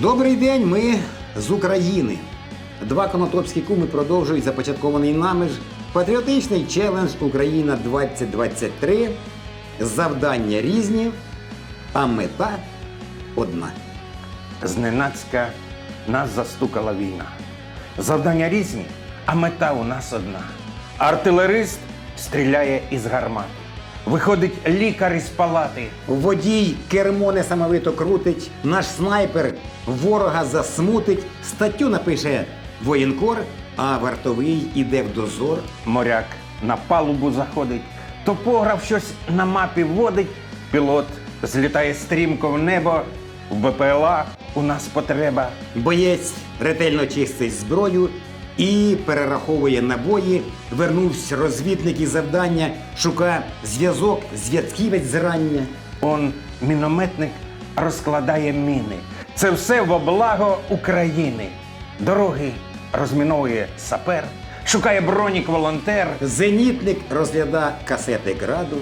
Добрий день, ми з України. Два конотопські куми продовжують започаткований нами ж патріотичний челендж Україна 2023. Завдання різні, а мета одна. Зненацька нас застукала війна. Завдання різні, а мета у нас одна. Артилерист стріляє із гармати. Виходить лікар із палати. Водій кермо несамовито крутить, наш снайпер ворога засмутить, статтю напише воєнкор, а вартовий іде в дозор. Моряк на палубу заходить, топограф щось на мапі вводить, пілот злітає стрімко в небо, в БПЛА у нас потреба. Боєць ретельно чистить зброю і перераховує набої. Вернувся розвідник із завдання, шука зв'язок, зв'язківець зрання. Он мінометник розкладає міни. Це все во благо України. Дороги розміновує сапер, шукає бронік волонтер. Зенітник розгляда касети граду,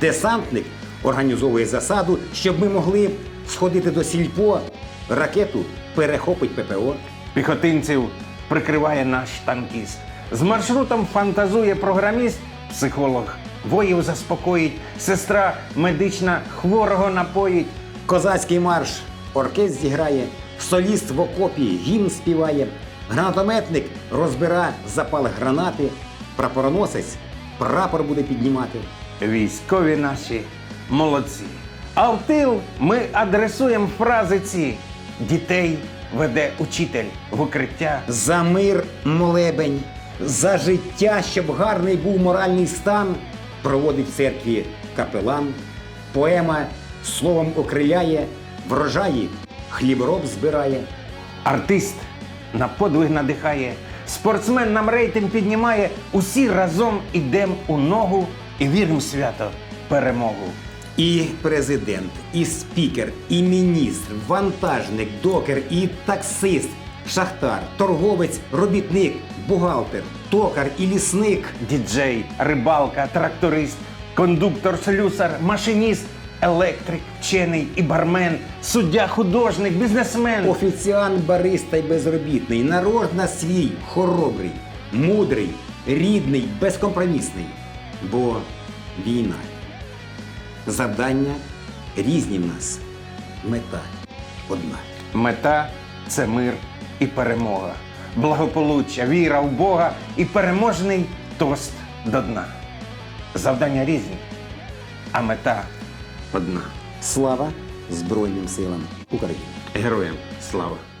десантник організовує засаду, щоб ми могли сходити до сільпо. Ракету перехопить ППО. Піхотинців прикриває наш танкіст. З маршрутом фантазує програміст, психолог. Воїв заспокоїть, сестра медична хворого напоїть. Козацький марш оркестр зіграє, соліст в окопі гімн співає, гранатометник розбира запал гранати, прапороносець прапор буде піднімати. Військові наші молодці. А в тил ми адресуємо фрази ці. Дітей веде учитель в укриття. За мир молебень, за життя, щоб гарний був моральний стан, проводить в церкві капелан. Поема словом окриляє, врожаї хлібороб збирає. Артист на подвиг надихає, спортсмен нам рейтинг піднімає. Усі разом ідем у ногу і віримо свято перемогу. І президент, і спікер, і міністр, вантажник, докер, і таксист, шахтар, торговець, робітник, бухгалтер, токар і лісник. Діджей, рибалка, тракторист, кондуктор, слюсар, машиніст, електрик, вчений і бармен, суддя, художник, бізнесмен. Офіціант, бариста й безробітний, народ на свій, хоробрий, мудрий, рідний, безкомпромісний. Бо війна. Завдання різні в нас. Мета одна. Мета це мир і перемога, благополуччя, віра в Бога і переможний тост до дна. Завдання різні, а мета одна. Слава Збройним силам України. Героям слава!